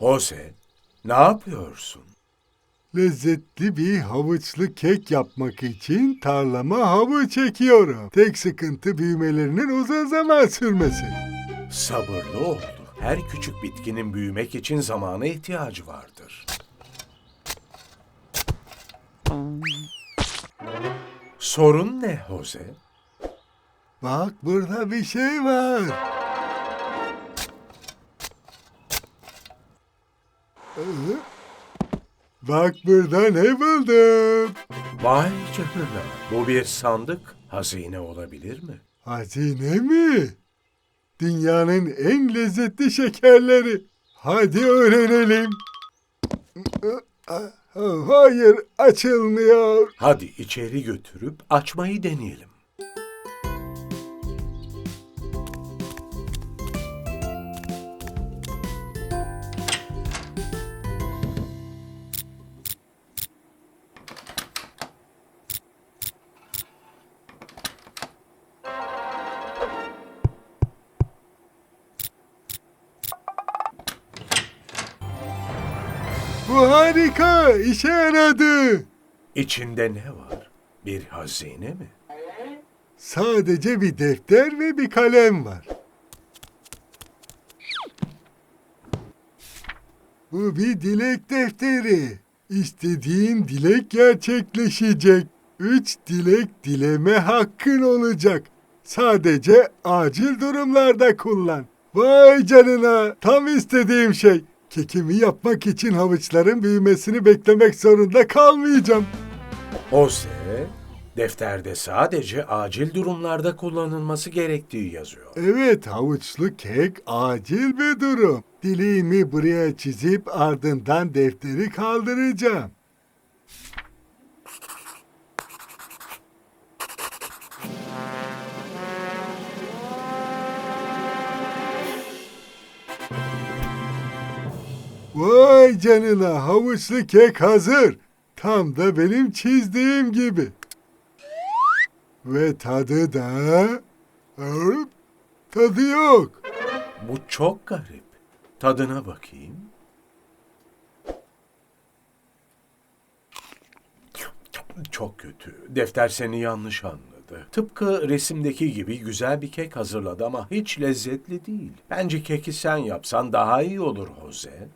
Jose, ne yapıyorsun? Lezzetli bir havuçlu kek yapmak için tarlama havuç çekiyorum. Tek sıkıntı büyümelerinin uzun zaman sürmesi. Sabırlı ol. Her küçük bitkinin büyümek için zamana ihtiyacı vardır. Sorun ne Jose? Bak burada bir şey var. Bak burada ne buldum. Vay canına. Bu bir sandık. Hazine olabilir mi? Hazine mi? Dünyanın en lezzetli şekerleri. Hadi öğrenelim. Hayır, açılmıyor. Hadi içeri götürüp açmayı deneyelim. Bu harika, işe yaradı. İçinde ne var? Bir hazine mi? Sadece bir defter ve bir kalem var. Bu bir dilek defteri. İstediğin dilek gerçekleşecek. Üç dilek dileme hakkın olacak. Sadece acil durumlarda kullan. Vay canına, tam istediğim şey. Kekimi yapmak için havuçların büyümesini beklemek zorunda kalmayacağım. Jose, defterde sadece acil durumlarda kullanılması gerektiği yazıyor. Evet, havuçlu kek acil bir durum. Dileğimi buraya çizip ardından defteri kaldıracağım. Vay canına, havuçlu kek hazır. Tam da benim çizdiğim gibi. Ve tadı da... Hop, Tadı yok. Bu çok garip. Tadına bakayım. Çok kötü. Defter seni yanlış anladı. Tıpkı resimdeki gibi güzel bir kek hazırladı ama hiç lezzetli değil. Bence keki sen yapsan daha iyi olur Jose.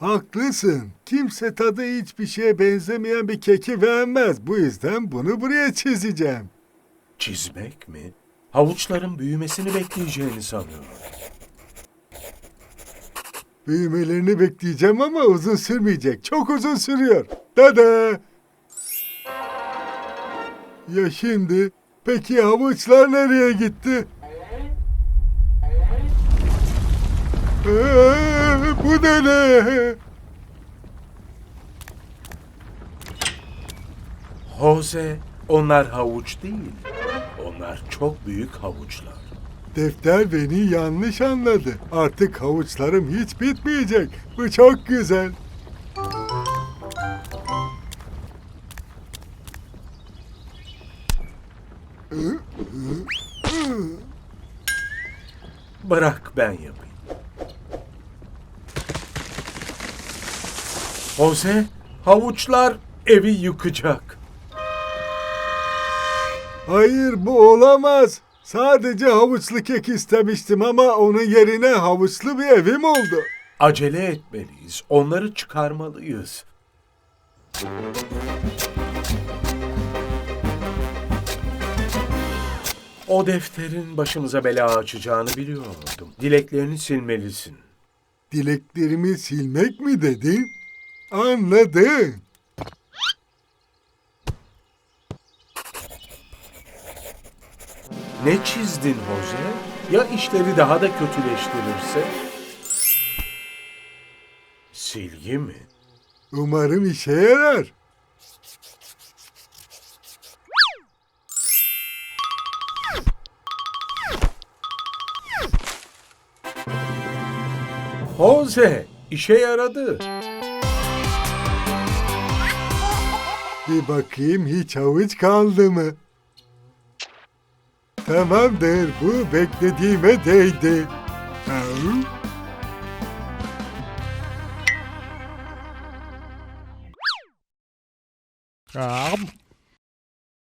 Haklısın. Kimse tadı hiçbir şeye benzemeyen bir keki beğenmez. Bu yüzden bunu buraya çizeceğim. Çizmek mi? Havuçların büyümesini bekleyeceğini sanıyorum. Büyümelerini bekleyeceğim ama uzun sürmeyecek. Çok uzun sürüyor. Dada! Ya şimdi? Peki havuçlar nereye gitti? Ee, bu da ne? Jose, onlar havuç değil. Onlar çok büyük havuçlar. Defter beni yanlış anladı. Artık havuçlarım hiç bitmeyecek. Bu çok güzel. Bırak ben yapayım. Jose, havuçlar evi yıkacak. Hayır bu olamaz. Sadece havuçlu kek istemiştim ama onun yerine havuçlu bir evim oldu. Acele etmeliyiz. Onları çıkarmalıyız. O defterin başımıza bela açacağını biliyordum. Dileklerini silmelisin. Dileklerimi silmek mi dedin? Anladım. Ne çizdin Jose? Ya işleri daha da kötüleştirirse? Silgi mi? Umarım işe yarar. Jose, işe yaradı. Bir bakayım hiç havuç kaldı mı? Tamamdır, bu beklediğime değdi. Um.